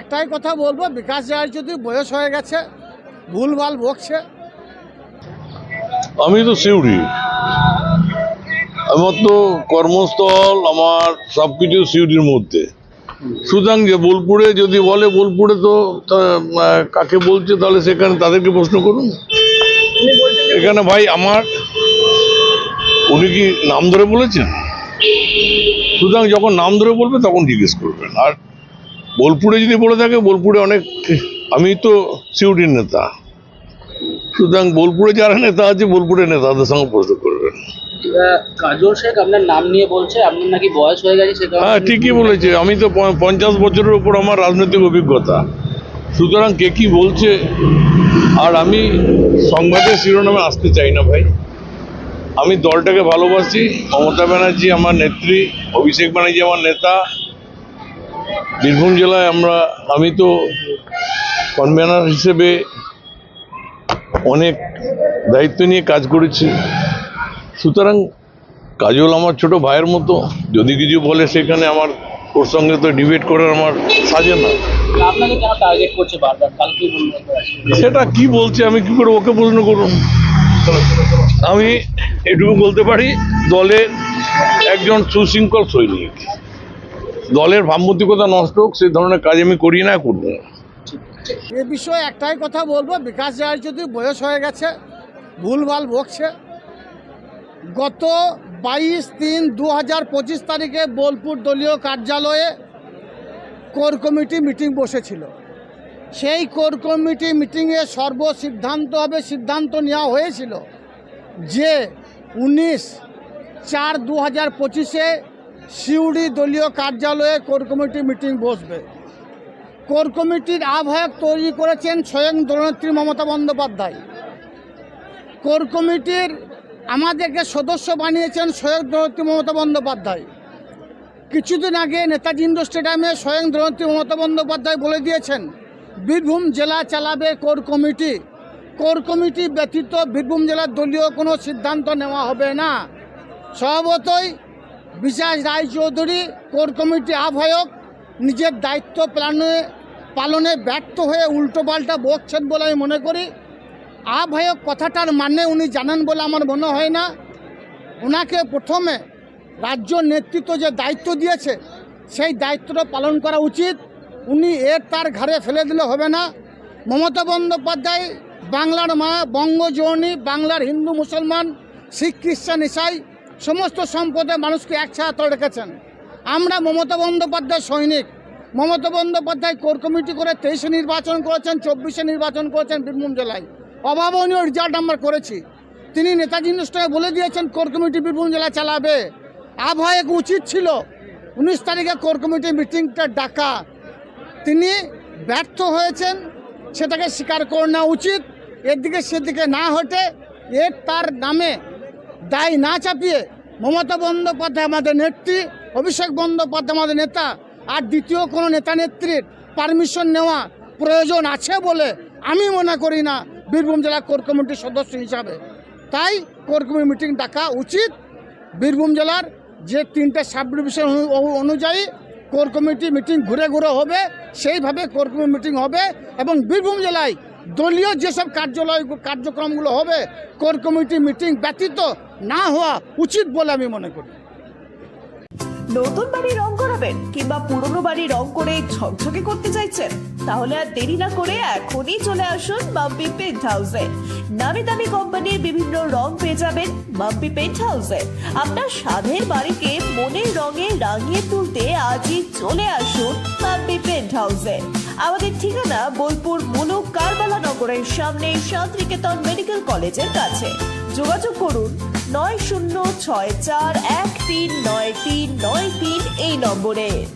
একটাই কথা বলব, বিকাশ রায় যদি বয়স হয়ে গেছে, ভুলভাল বকছে। আমি তো সিউড়ি। আমার তো কর্মস্থল, আমার সব কিছু সিউড়ির মধ্যে। সুতরাং যে বোলপুরে যদি বলে, বোলপুরে তো কাকে বলছে, তাহলে সেখানে তাদেরকে প্রশ্ন করুন। এখানে ভাই আমার, উনি কি নাম ধরে বলেছেন? সুতরাং যখন নাম ধরে বলবে, তখন জিজ্ঞেস করবেন। আর বোলপুরে যদি বলে থাকে বোলপুরে অনেক আমি তো সিউড়ির নেতা। সুতরাং বোলপুরে যারা নেতা আছে বোলপুরের নেতাদের সঙ্গে প্রশ্ন করবেন কাজল শেখ আপনার নাম নিয়ে বলছে আপনার নাকি বয়স হয়ে গেছে হ্যাঁ ঠিকই বলেছে। আমি তো পঞ্চাশ বছরের উপর আমার রাজনৈতিক অভিজ্ঞতা। সুতরাং কে কি বলছে আর আমি সংবাদের শিরোনামে আসতে চাই না ভাই। আমি দলটাকে ভালোবাসি। মমতা ব্যানার্জি আমার নেত্রী অভিষেক ব্যানার্জি আমার নেতা। বীরভূম জেলায় আমরা আমি তো কনভেনার হিসেবে অনেক দায়িত্ব নিয়ে কাজ করেছি। সুতরাং কাজল আমার ছোট ভাইয়ের মতো যদি কিছু বলে সেখানে আমার ওর সঙ্গে তো ডিবেট করার আমার সাজে না। আপনাকে কেন টার্গেট করছে বারবার? কালকে বলবেন সেটা কি বলছে আমি কি করে ওকে প্রশ্ন করুন আমি এটুকু বলতে পারি দলের একজন সুশৃঙ্খল সৈনিক। দলের ভাবমূর্তিকতা নষ্ট হোক, সেই ধরনের কাজ আমি করি না, করব এ বিষয়ে একটাই কথা বলব, বিকাশ রায় যদি বয়স হয়ে গেছে, ভুলভাল বকছে, গত বাইশ তিন দু হাজার পঁচিশ তারিখে বোলপুর দলীয় কার্যালয়ে কোর কমিটি মিটিং বসেছিল। সেই কোর কমিটি মিটিংয়ে সর্বসিদ্ধান্তভাবে সিদ্ধান্ত নেওয়া হয়েছিল যে উনিশ চার দু হাজার পঁচিশে সিউড়ি দলীয় কার্যালয়ে কোর কমিটি মিটিং বসবে। কোর কমিটির আহ্বায়ক তৈরি করেছেন স্বয়ং দলনেত্রী মমতা বন্দ্যোপাধ্যায়। কোর কমিটির আমাদেরকে সদস্য বানিয়েছেন স্বয়ং দলনেত্রী মমতা বন্দ্যোপাধ্যায়। কিছুদিন আগে নেতাজি ইন্ডোর স্টেডিয়ামে স্বয়ং দলনেত্রী মমতা বন্দ্যোপাধ্যায় বলে দিয়েছেন, বীরভূম জেলা চালাবে কোর কমিটি। কোর কমিটি ব্যতীত বীরভূম জেলার দলীয় কোনো সিদ্ধান্ত নেওয়া হবে না। স্বভাবতই বিশাস রায়চৌধুরী কোর কমিটি আহ্বায়ক, নিজের দায়িত্ব পালনে পালনে ব্যর্থ হয়ে উল্টোপাল্টা বকছেন বলে আমি মনে করি। আহ্বায়ক কথাটার মানে উনি জানেন বলে আমার মনে হয় না। ওনাকে প্রথমে রাজ্য নেতৃত্ব যে দায়িত্ব দিয়েছে, সেই দায়িত্বটা পালন করা উচিত। উনি এর তার ঘাড়ে ফেলে দিলে হবে না। মমতা বন্দ্যোপাধ্যায়, বাংলার মা বঙ্গজননী বাংলার হিন্দু মুসলমান, শিখ খ্রিস্টান ইসাই সমস্ত সম্পদে মানুষকে একসাথে রেখেছেন। আমরা মমতা বন্দ্যোপাধ্যায় সৈনিক। মমতা বন্দ্যোপাধ্যায় কোর কমিটি করে তেইশে নির্বাচন করেছেন, চব্বিশে নির্বাচন করেছেন বীরভূম জেলায়। অভাবনীয় রেজাল্ট আমরা করেছি। তিনি নেতাজি অনুষ্ঠানে বলে দিয়েছেন, কোর কমিটি বীরভূম জেলা চালাবে। আবহাওয়াকে উচিত ছিল। উনিশ তারিখে কোর কমিটি মিটিংটা ডাকা। তিনি ব্যর্থ হয়েছেন, সেটাকে স্বীকার করে নেওয়া উচিত। এদিকে সেদিকে না হটে এর তার নামে দায় না চাপিয়ে মমতা বন্দ্যোপাধ্যায় আমাদের নেত্রী, অভিষেক বন্দ্যোপাধ্যায় আমাদের নেতা আর দ্বিতীয় কোনো নেতা নেত্রীর পারমিশন নেওয়া প্রয়োজন আছে বলে আমি মনে করি না বীরভূম জেলা কোর কমিটির সদস্য হিসাবে। তাই কোর কমিটি মিটিং ডাকা উচিত। বীরভূম জেলার যে তিনটে সাব ডিভিশন অনু- অনু- অনুযায়ী কোর কমিটি মিটিং ঘুরে ঘুরে হবে, সেইভাবে কোর কমিটি মিটিং হবে এবং বীরভূম জেলায় দলীয় যেসব কার্যালয়, কার্যক্রমগুলো হবে, কোর কমিটি মিটিং ব্যতীত না হওয়া উচিত বলে আমি মনে করি। নতুন বাড়ি রং করাবেন কিংবা পুরনো বাড়ি রং করে ঝকঝকে করতে চাইছেন, তাহলে আর দেরি না করে এখনই চলে আসুন মাম্পি পেন্ট হাউসে নামি দামি কোম্পানির বিভিন্ন রং পেয়ে যাবেন মাম্পি পেন্ট হাউসে আপনার স্বাদের বাড়িকে মনের রঙে রাঙিয়ে তুলতে আজই চলে আসুন মাম্পি পেন্ট হাউসে আমাদের ঠিকানা বোলপুর মনু কারবালা নগরের সামনে শান্তিনিকেতন মেডিকেল কলেজের কাছে। যোগাযোগ করুন নয় শূন্য ছয় চার এক তিন নয় তিন নয় তিন এই নম্বরে।